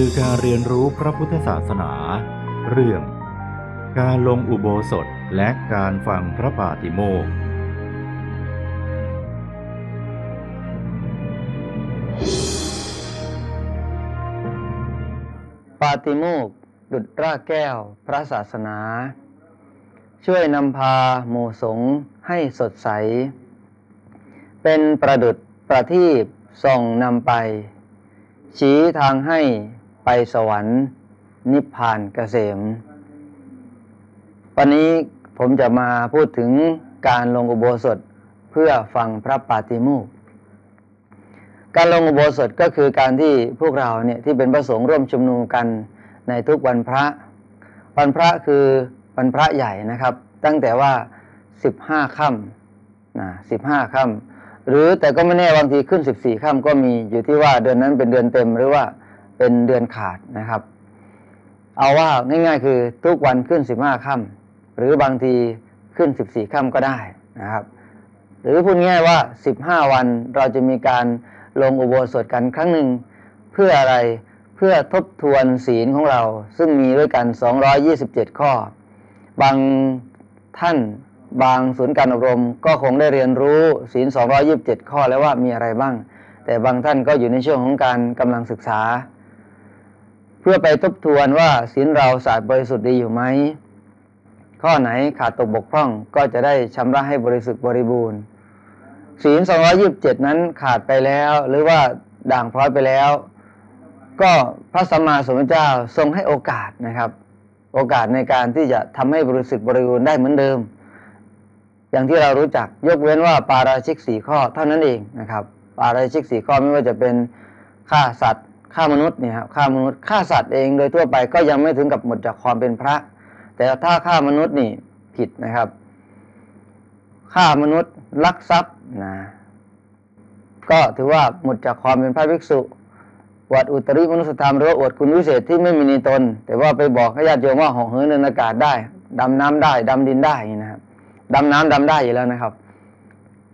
คือการเรียนรู้พระพุทธศาสนา เรื่อง การลงอุโบสถและการฟังพระปาติโมกข์ปาติโมกข์ดุจรากแก้วพระศาสนา ช่วยนำพาหมู่สงฆ์ให้สดใส เป็นประดุจประทีปส่องนำไป ชี้ทางให้ ไปสวรรค์ นิพพานเกษม วันนี้ผมจะมาพูดถึงการลงอุโบสถเพื่อฟังพระปาติโมกข์การลงอุโบสถก็คือการที่พวกเราเนี่ยที่เป็นพระสงฆ์ร่วมชุมนุมกันในทุกวันพระ วันพระคือวันพระใหญ่นะครับ ตั้งแต่ว่า15ค่ำนะ15ค่ำหรือแต่ก็ไม่แน่บางทีขึ้น14ค่ำก็มีอยู่ที่ว่าเดือนนั้นเป็นเดือนเต็มหรือว่า เป็นเดือนขาดนะครับ เอาว่าง่าย ๆ คือทุกวันขึ้น15ค่ำหรือบางทีขึ้น14ค่ำก็ได้นะครับ หรือพูดง่ายว่า15วันเราจะมีการลงอุโบสถกันครั้งหนึ่งเพื่ออะไรเพื่อทบทวนศีลของเรา ซึ่งมีด้วยกัน 227 ข้อ บางท่านบางศูนย์การอบรมก็คงได้เรียนรู้ศีล 227 ข้อแล้วว่ามีอะไรบ้าง แต่บางท่านก็อยู่ในช่วงของการกำลังศึกษา เพื่อไปทบทวนว่าศีลเราสะอาดบริสุทธิ์ดีอยู่ไหม ข้อไหนขาดตกบกพร่องก็จะได้ชำระให้บริสุทธิ์บริบูรณ์ ศีล 227 นั้นขาดไปแล้ว หรือว่าด่างพร้อยไปแล้ว ก็พระสัมมาสัมพุทธเจ้าทรงให้โอกาสนะครับ โอกาสในการที่จะทำให้บริสุทธิ์บริบูรณ์ได้เหมือนเดิม อย่างที่เรารู้จักยกเว้นว่าปาราชิกสี่ข้อเท่านั้นเองนะครับ ปาราชิกสี่ข้อไม่ว่าจะเป็นฆ่าสัตว์ ฆ่ามนุษย์เนี่ยครับฆ่ามนุษย์ฆ่าสัตว์เองโดยทั่วไปก็ยังไม่ถึงกับหมดจากความเป็นพระ แต่ถ้าฆ่ามนุษย์นี่ผิดนะครับฆ่ามนุษย์ลักทรัพย์นะก็ถือว่าหมดจากความเป็นพระภิกษุอวดอุตริมนุสธรรมหรือว่าอวดคุณวิเศษที่ไม่มีในตน แต่ว่าไปบอกให้ญาติโยมว่าห่อเหินในอากาศได้ดำน้ำได้ดำดินได้นะครับดำน้ำดำได้อยู่แล้วนะครับ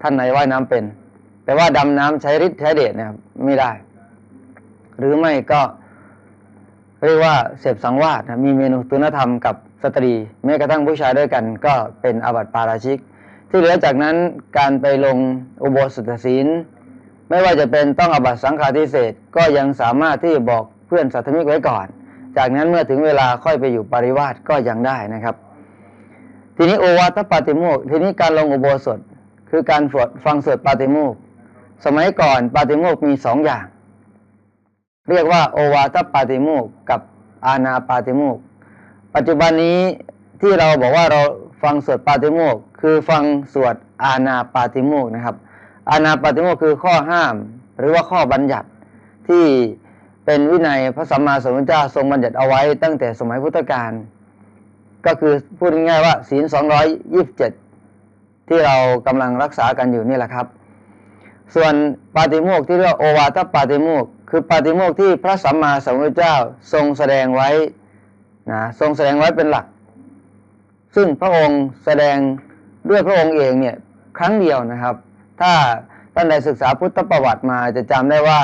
ท่านไหนว่ายน้ำเป็น แต่ว่าดำน้ำใช้ฤทธิ์ใช้เดชนะครับไม่ได้ หรือไม่ก็เรียกว่าเสพสังวาสนะมีเมนูตุนธรรมกับสตรี แม้กระทั่งผู้ชายด้วยกัน ก็เป็นอาบัติปาราชิก ที่เหลือจากนั้นการไปลงอุโบสถศีลไม่ว่าจะเป็นต้องอาบัติสังฆาทิเศษก็ยังสามารถที่จะบอกเพื่อนสัตมิกไว้ก่อน จากนั้นเมื่อถึงเวลาค่อยไปอยู่ปริวาสก็ยังได้นะครับ ทีนี้โอวาทปาติโมกทีนี้การลงอุโบสถคือการสดฟังสวดปาติโมกสมัยก่อนปาติโมกมีสองอย่าง เรียกว่าโอวาทปาติโมกข์กับอาณาปาติโมกข์ปัจจุบันนี้ที่เราบอกว่าเราฟังสวดปาติโมกข์คือฟังสวดอาณาปาติโมกข์นะครับ อาณาปาติโมกข์คือข้อห้าม หรือว่าข้อบัญญัติที่เป็นวินัยพระสัมมาสัมพุทธเจ้าทรงบัญญัติเอาไว้ตั้งแต่สมัยพุทธกาลก็คือพูดง่ายๆว่าศีล227ที่เรากำลังรักษากันอยู่นี่แหละครับ ส่วนปาติโมกข์ที่เรียกว่าโอวาทปาติโมกข์ คือปาติโมกข์ที่พระสัมมาสัมพุทธเจ้าทรงแสดงไว้นะทรงแสดงไว้เป็นหลัก ซึ่งพระองค์แสดงด้วยพระองค์เองเนี่ยครั้งเดียวนะครับ ถ้าท่านใดศึกษาพุทธประวัติมาจะจำได้ว่า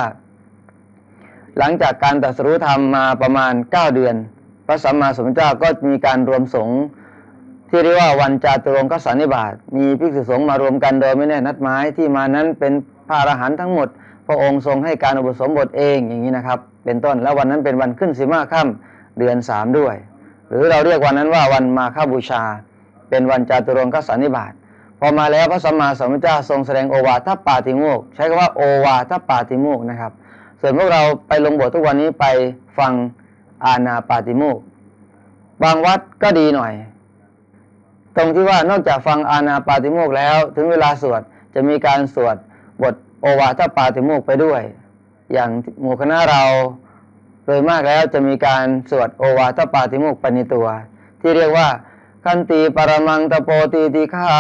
หลังจากการตรัสรู้ธรรมมาประมาณ 9 เดือน พระสัมมาสัมพุทธเจ้าก็มีการรวมสงฆ์ที่เรียกว่าวันจาตุรงคสันนิบาตมีภิกษุสงฆ์มารวมกันโดยไม่แน่นัดหมายที่มานั้นเป็นพระอรหันต์ทั้งหมด พระองค์ทรงให้การอุปสมบทเองอย่างนี้นะครับ เป็นต้นแล้ววันนั้นเป็นวันขึ้นสิบห้าค่ำเดือนสามด้วย หรือเราเรียกวันนั้นว่าวันมาฆบูชา เป็นวันจาตุรงคสันนิบาตพอมาแล้วพระสัมมาสัมพุทธเจ้าทรงแสดงโอวาทปาติโมกใช้คำว่าโอวาทปาติโมกนะครับ ส่วนพวกเราไปลงบททุกวันนี้ไปฟังอาณาปาติโมกบางวัดก็ดีหน่อย ตรงที่ว่านอกจากฟังอาณาปาติโมกแล้ว ถึงเวลาสวดจะมีการสวดบท โอวาทปาติโมกไปด้วย อย่างหมู่คณะเราโดยมากแล้วจะมีการสวดโอวาทปาติโมกปในตัว ที่เรียกว่าคันติปรมังตะโปตีติคา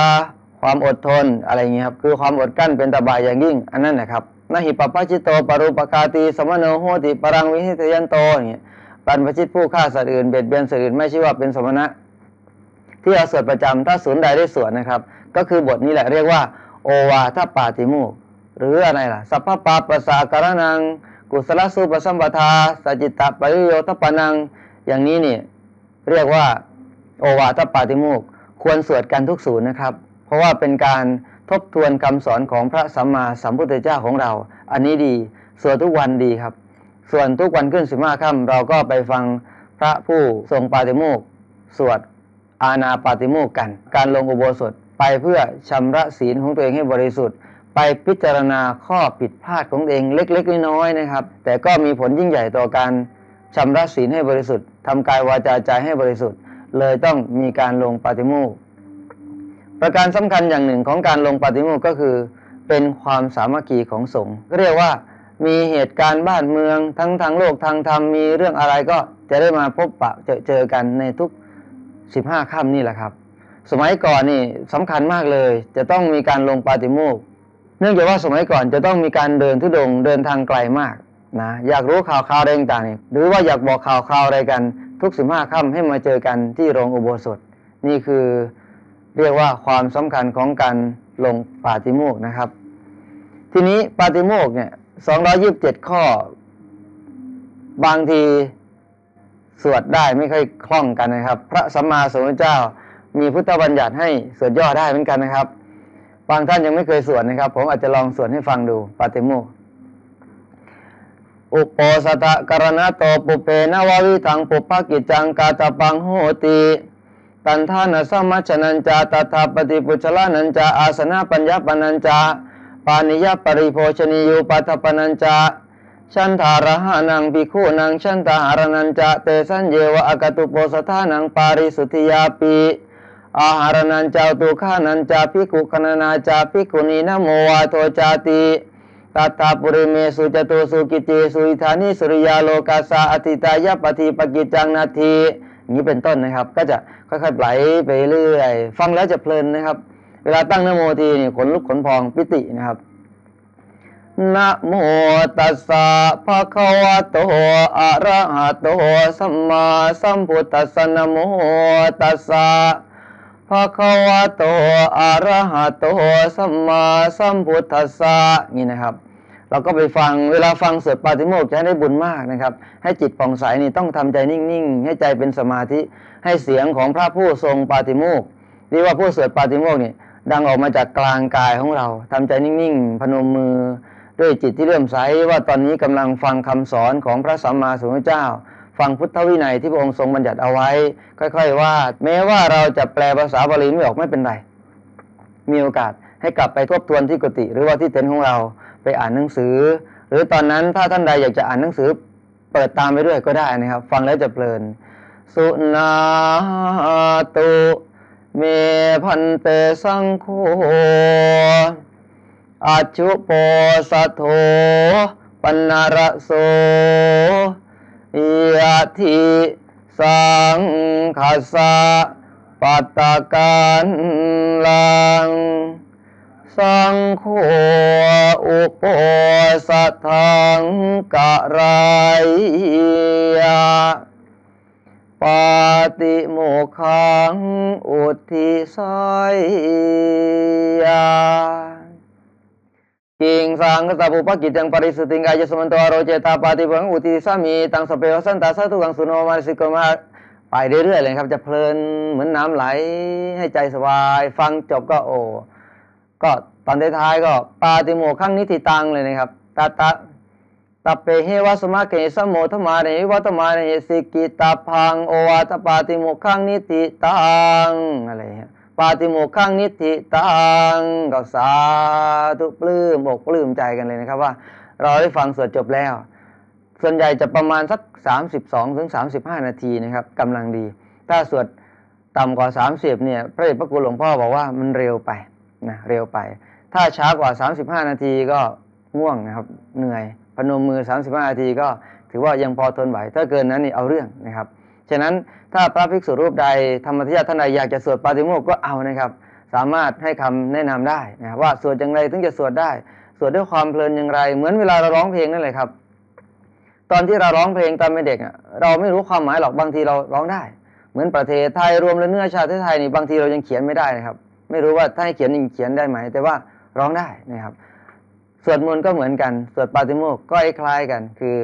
ความอดทนอะไรเงี้ยครับคือความอดกั้นเป็นตบายอย่างยิ่ง อันนั้นนะครับนหิปปปชิโตปรุปกาตีสมโนโหติปรังวิหิตยันโตอย่างเงี้ยปันปชิตผู้ฆ่าสัตว์อื่นเบียดเบียนสัตว์อื่นไม่ใช่ว่าเป็นสมณะ ที่เราสวดประจำถ้าศูนย์ใดได้สวดนะครับ ก็คือบทนี้แหละเรียกว่า โอวาทปาติโมก หรืออะไรล่ะ สัพพปาปะสาการนัง กุศลสูปสัมปทาสจจิตตปริโยทปนัง อย่างนี้นี่เรียกว่าโอวาทปาติโมกควรสวดกันทุกศูนย์นะครับ เพราะว่าเป็นการทบทวนคำสอนของพระสัมมาสัมพุทธเจ้าของเรา อันนี้ดี สวดทุกวันดีครับ ส่วนทุกวันขึ้นสิบห้าค่ำเราก็ไปฟังพระผู้ทรงปาติโมกสวดอาณาปาติโมกกัน การลงอุโบสถไปเพื่อชำระศีลของตัวเองให้บริสุทธิ์ ไปพิจารณาข้อผิดพลาดของเองเล็ก ๆ น้อยๆนะครับ แต่ก็มีผลยิ่งใหญ่ต่อการชำระศีลให้บริสุทธิ์ทำกายวาจาใจให้บริสุทธิ์ เลยต้องมีการลงปาติโมกประการสำคัญอย่างหนึ่งของการลงปาติโมกก็คือ เป็นความสามัคคีของสงฆ์เรียกว่ามีเหตุการณ์บ้านเมืองทั้งทางโลกทางธรรมมีเรื่องอะไรก็จะได้มาพบปะเจอเจอกันในทุก 15 ค่ำนี่แหละครับ สมัยก่อนนี่สำคัญมากเลย จะต้องมีการลงปาติโมกข์ เนื่องจากว่าสมัยก่อนจะต้องมีการเดินทุดงค์เดินทางไกลมากนะอยากรู้ข่าวข่าวอะไรต่างๆหรือว่าอยากบอกข่าวข่าวอะไรกัน ทุก15ค่ำให้มาเจอกันที่โรงอุโบสถ นี่คือเรียกว่าความสำคัญของการลงปาติโมกข์นะครับ ทีนี้ปาติโมกข์เนี่ย227ข้อ บางทีสวดได้ไม่ค่อยคล่องกันนะครับ พระสัมมาสัมพุทธเจ้ามีพุทธบัญญัติให้สวดย่อได้เหมือนกันนะครับ บางท่านยังไม่เคยสวดนะครับ ผมอาจจะลองสวดให้ฟังดูปาติโมกอุปโปสตะกรณะโตปุเปนวาวิทังปุปภกิจจังกาตปังโหติตันทานะสัมมัชนัญจาตถาปฏิปุชลานัญจาอาสนะปัญญาปนัญจาปานิยปริโภชนิยูปัฏปนัญจาชันธารหานังปิคูนังชันตาหารนัญจาเตสัญเยวะอากตุโปสถานังปาริสุทธิยาปี อาหารนัญจาตุขานัญจาภิกขุคณนาจาภิกุนีนโมวาโทจาติตัตตาปุริเมสุจตุสุกิติสุอิธานิสุริยาโลกาสาอติตายปฏิปกิจจังนาทีนี้เป็นต้นนะครับ ก็จะค่อยๆไหลไปเรื่อยฟังแล้วจะเพลินนะครับ เวลาตั้งนโมทีนี่ขนลุกขนพองปิตินะครับนะโมตัสสะภะคะวะโตอะระหะโตสัมมาสัมพุทธัสสะนะโมตัสสะ ภะคะวะโตอะระหะโตสัมมาสัมพุทธัสสะนี่นะครับ เราก็ไปฟังเวลาฟังสวดปาติโมกข์จะให้ได้บุญมากนะครับ ให้จิตผ่องใสนี่ต้องทำใจนิ่งๆ ให้ใจเป็นสมาธิให้เสียงของพระผู้ทรงปาติโมกข์นี่ว่าผู้สวดปาติโมกข์นี่ดังออกมาจากกลางกายของเราทำใจนิ่งๆ พนมมือด้วยจิตที่เลื่อมใสว่าตอนนี้กำลังฟังคำสอนของพระสัมมาสัมพุทธเจ้า ฟังพุทธวินัยที่พระองค์ทรงบัญญัติเอาไว้ ค่อย ๆ ว่า แม้ว่าเราจะแปลภาษาบาลีไม่ออกไม่เป็นไร มีโอกาสให้กลับไปทบทวนที่กุฏิหรือว่าที่เต็นท์ของเราไปอ่านหนังสือ หรือตอนนั้นถ้าท่านใดอยากจะอ่านหนังสือ เปิดตามไปด้วยก็ได้นะครับ ฟังแล้วจะเพลิน สุนาตุเมพันเตสังโฆอาชุโปสัทโธปนารโส ยะทิสังขาสะปัตตะกันลัง สังโฆอุปสัทังกะไรยะปาติโมขังอุทิสัยยา กิงสังกสัพพุปกิจังปริสติงกายสมันตอโรเจตาปาติบังอุทิสามีตังสเปวสันตาสาธุกังสุโนมาสิกมาไปเรื่อยๆเลยครับ จะเพลินเหมือนน้ำไหลให้ใจสบาย ฟังจบก็โอ้ก็ตอนท้ายๆก็ปาติโมขังนิติตังเลยนะครับตาตาตาเปเฮวสมาเกสมโมทมาเนวัตมาเนสิกิตาพังโอวาตปาติโมขังนิติตังอะไรเงี้ย ปาติโมกขังนิติตังก็สาธุปลื้มอกปลื้มใจกันเลยนะครับว่า เราได้ฟังสวดจบแล้ว ส่วนใหญ่จะประมาณสัก 32ถึง35 นาทีนะครับกำลังดี ถ้าสวดต่ำกว่า 30เนี่ยพระเดชพระคุณหลวงพ่อบอกว่ามันเร็วไปนะเร็วไป ถ้าช้ากว่า 35 นาทีก็ง่วงนะครับเหนื่อยพนมมือ 35 นาทีก็ถือว่ายังพอทนไหวถ้าเกินนั้นนี่เอาเรื่องนะครับ ฉะนั้นถ้าพระภิกษุรูปใดธรรมทยาท่านใดอยากจะสวดปาติโมกข์ก็เอานะครับ สามารถให้คำแนะนำได้นะครับว่าสวดอย่างไรถึงจะสวดได้ สวดด้วยความเพลินอย่างไร เหมือนเวลาเราร้องเพลงนั่นแหละครับ ตอนที่เราร้องเพลงตอนเป็นเด็กเราไม่รู้ความหมายหรอกบางทีเราร้องได้ เหมือนประเทศไทยรวมและเนื้อชาติไทยนี่บางทีเรายังเขียนไม่ได้นะครับ ไม่รู้ว่าถ้าให้เขียนจริงเขียนได้ไหม แต่ว่าร้องได้นะครับสวดมนต์ก็เหมือนกัน สวดปาติโมกข์ก็คล้ายกัน คือ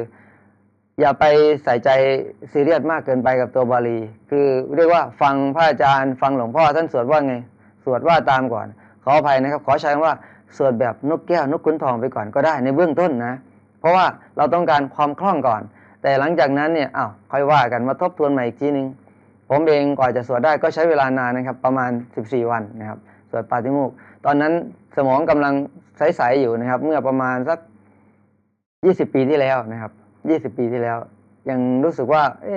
อย่าไปใส่ใจซีเรียสมากเกินไปกับตัวบาลี คือเรียกว่าฟังพระอาจารย์ ฟังหลวงพ่อท่านสวดว่าไง สวดว่าตามก่อน ขออภัยนะครับ ขอใช้คำว่าสวดแบบนกแก้วนกขุนทองไปก่อนก็ได้ในเบื้องต้นนะ เพราะว่าเราต้องการความคล่องก่อน แต่หลังจากนั้นเนี่ยอ้าวค่อยว่ากันมาทบทวนใหม่อีกทีนึง ผมเองกว่าจะสวดได้ก็ใช้เวลานานนะครับ ประมาณ 14 วันนะครับสวดปาติโมกข์ตอนนั้นสมองกำลังใสๆอยู่นะครับ เมื่อประมาณสัก 20 ปีที่แล้วนะครับ 20ปีที่แล้ว ยังรู้สึกว่าเอ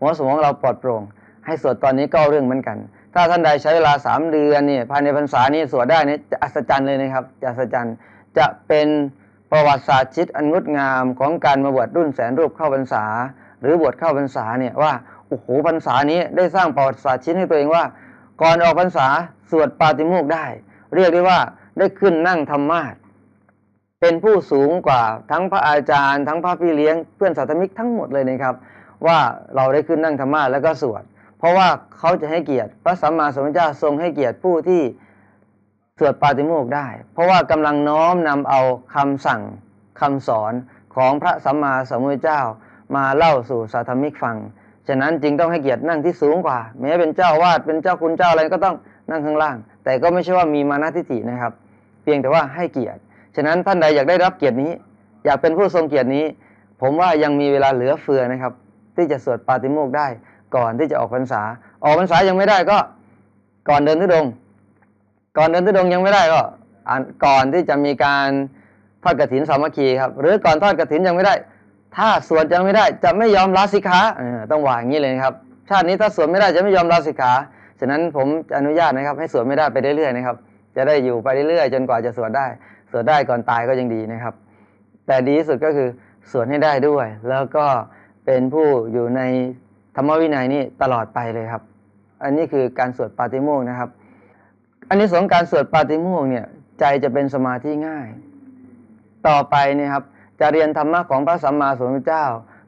หัวสมองเราปลอดโปร่ง ให้สวดตอนนี้ก็เรื่องเหมือนกัน ถ้าท่านใดใช้เวลา3เดือนเนี่ยภายในพรรษานี้สวดได้นี่จะอัศจรรย์เลยนะครับจะอัศจรรย์จะเป็นประวัติศาสตร์ชิดอันงดงามของการมาบวชรุ่นแสนรูปเข้าพรรษา หรือบวชเข้าพรรษาเนี่ยว่าโอ้โหพรรษานี้ได้สร้างประวัติศาสตร์ชิ้นให้ตัวเองว่า ก่อนออกพรรษาสวดปาติโมกได้ เรียกได้ว่าได้ขึ้นนั่งธรรมาส เป็นผู้สูงกว่าทั้งพระอาจารย์ ทั้งพระพี่เลี้ยงเพื่อนสาธมิกทั้งหมดเลยนะครับ ว่าเราได้ขึ้นนั่งธรรมาสน์แล้วก็สวด เพราะว่าเขาจะให้เกียรติพระสัมมาสัมพุทธเจ้าทรงให้เกียรติผู้ที่สวดปาติโมกข์ได้ เพราะว่ากำลังน้อมนำเอาคำสั่งคำสอนของพระสัมมาสัมพุทธเจ้า มาเล่าสู่สาธมิกฟังฉะนั้นจึงต้องให้เกียรตินั่งที่สูงกว่า แม้เป็นเจ้าวาดเป็นเจ้าคุณเจ้าอะไรก็ต้องนั่งข้างล่าง แต่ก็ไม่ใช่ว่ามีมานะทิฏฐินะครับ เพียงแต่ว่าให้เกียรติ ฉะนั้นท่านใดอยากได้รับเกียรตินี้ อยากเป็นผู้ทรงเกียรตินี้ ผมว่ายังมีเวลาเหลือเฟือนะครับ ที่จะสวดปาติโมกข์ได้ ก่อนที่จะออกพรรษา ออกพรรษายังไม่ได้ก็ ก่อนเดินทุดง ก่อนเดินทุดงยังไม่ได้ก็อ่านก่อนที่จะมีการทอดกฐินสามัคคีครับหรือก่อนทอดกฐินยังไม่ได้ ถ้าสวดยังไม่ได้จะไม่ยอมลาสิกขาต้องว่าอย่างนี้เลยครับ ชาตินี้ถ้าสวดไม่ได้จะไม่ยอมลาสิกขาฉะนั้นผมอนุญาตนะครับ ให้สวดไม่ได้ไปเรื่อยๆนะครับ จะได้อยู่ไปเรื่อยๆ จนกว่าจะสวดได้ สวดได้ก่อนตายก็ยังดีนะครับ แต่ดีที่สุดก็คือสวดให้ได้ด้วย แล้วก็เป็นผู้อยู่ในธรรมวินัยนี่ตลอดไปเลยครับ อันนี้คือการสวดปาติโมกข์นะครับ อันนี้สงการสวดปาติโมกข์เนี่ยใจจะเป็นสมาธิง่าย ต่อไปเนี่ยครับจะเรียนธรรมะของพระสัมมาสัมพุทธเจ้า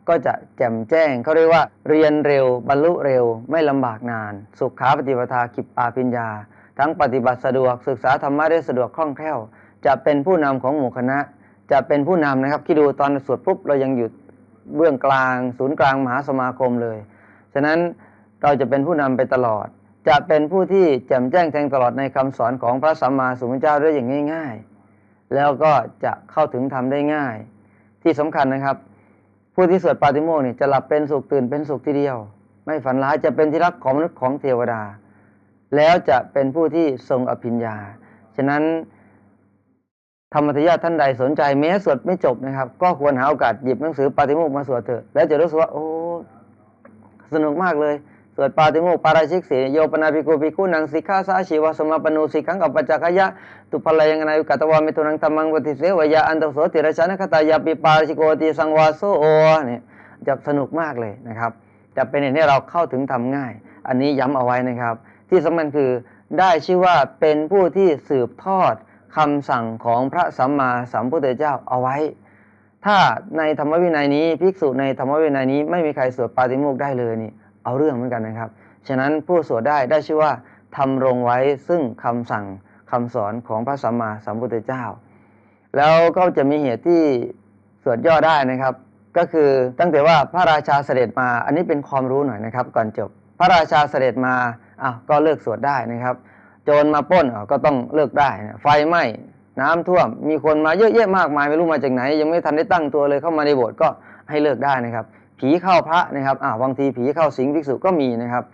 ก็จะแจ่มแจ้งเขาเรียกว่าเรียนเร็ว บรรลุเร็ว ไม่ลำบากนาน สุขาปฏิปทาขิปปาปิญญา ทั้งปฏิบัติสะดวกศึกษาธรรมะได้สะดวกคล่องแคล่ว จะเป็นผู้นำของหมู่คณะ จะเป็นผู้นำนะครับคิดดูตอนสวดปุ๊บเรายังอยู่เบื้องกลาง ศูนย์กลางมหาสมาคมเลย ฉะนั้นเราจะเป็นผู้นำไปตลอด จะเป็นผู้ที่แจ่มแจ้งแทงตลอดในคำสอนของพระสัมมาสัมพุทธเจ้าได้อย่างง่าย ๆ แล้วก็จะเข้าถึงธรรมได้ง่าย ที่สำคัญนะครับ ผู้ที่สวดปาติโมกข์นี่จะหลับเป็นสุขตื่นเป็นสุขทีเดียว ไม่ฝันร้ายจะเป็นที่รักของมนุษย์ของเทวดา แล้วจะเป็นผู้ที่ทรงอภิญญา ฉะนั้น ธรรมทยาท่านใดสนใจแม้สวดไม่จบนะครับ ก็ควรหาโอกาสหยิบหนังสือปาติโมกมาสวดเถอะแล้วจะรู้สึกว่าโอ้สนุกมากเลยสวดปาติโมกปาราชิกสีโยปนาภิกุภิกุนังสิกขาสาชีวะสมาปนูสิกขังกับปัจจกยะตุพลายังนายุกัตวามิตุนังธรรมังวติเสวยาอันตโสติรชานคตายาปิปาราชิโกติสังวาโซโอเนี่ยจะสนุกมากเลยนะครับ จะเป็นเหตุให้เราเข้าถึงทำง่าย อันนี้ย้ำเอาไว้นะครับ ที่สำคัญคือได้ชื่อว่าเป็นผู้ที่สืบทอด คำสั่งของพระสัมมาสัมพุทธเจ้าเอาไว้ ถ้าในธรรมวินัยนี้ภิกษุในธรรมวินัยนี้ไม่มีใครสวดปาติโมกข์ได้เลยนี่เอาเรื่องเหมือนกันนะครับ ฉะนั้นผู้สวดได้ได้ชื่อว่าทำรงไว้ซึ่งคำสั่งคำสอนของพระสัมมาสัมพุทธเจ้า แล้วก็จะมีเหตุที่สวดย่อได้นะครับ ก็คือตั้งแต่ว่าพระราชาเสด็จมาอันนี้เป็นความรู้หน่อยนะครับ ก่อนจบ พระราชาเสด็จมาอ้าวก็เลิกสวดได้นะครับ โจรมาปล้นก็ต้องเลิกได้นะไฟไหม้น้ำท่วม มีคนมาเยอะแยะมากมายไม่รู้มาจากไหน ยังไม่ทันได้ตั้งตัวเลยเข้ามาในโบสถ์ก็ให้เลิกได้นะครับ ผีเข้าพระนะครับอ้าวบางทีผีเข้าสิงภิกษุก็มีนะครับ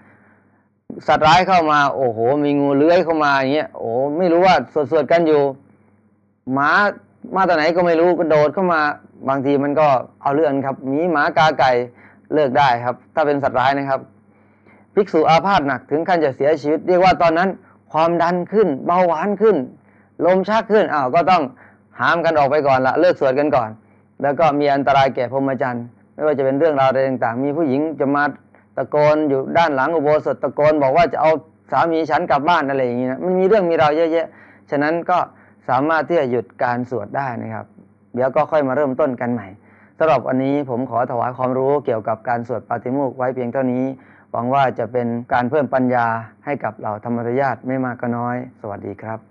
สัตว์ร้ายเข้ามาโอ้โห มีงูเลื้อยเข้ามาอย่างเงี้ยโอ้ไม่รู้ว่าสวดๆกันอยู่หมามาตอนไหนก็ไม่รู้ก็โดดเข้ามา บางทีมันก็เอาเรื่องครับมีหมากาไก่เลิกได้ครับ ถ้าเป็นสัตว์ร้ายนะครับ ภิกษุอาพาธหนักถึงขั้นจะเสียชีวิต เรียกว่าตอนนั้น ความดันขึ้น เบาหวานขึ้น ลมชักขึ้นอ้าวก็ต้องห้ามกันออกไปก่อนละเลิกสวดกันก่อน แล้วก็มีอันตรายแก่พรหมจรรย์ไม่ว่าจะเป็นเรื่องราวอะไรต่างๆ มีผู้หญิงจะมาตะโกนอยู่ด้านหลังอุโบสถตะโกนบอกว่าจะเอาสามีฉันกลับบ้านอะไรอย่างนี้นะมันมีเรื่องมีราวเยอะแยะฉะนั้นก็สามารถที่จะหยุดการสวดได้นะครับ เดี๋ยวก็ค่อยมาเริ่มต้นกันใหม่สำหรับวันนี้ผมขอถวายความรู้เกี่ยวกับการสวดปาติโมกข์ไว้เพียงเท่านี้ หวังว่าจะเป็นการเพิ่มปัญญาให้กับเหล่าธรรมทายาทไม่มากก็น้อย สวัสดีครับ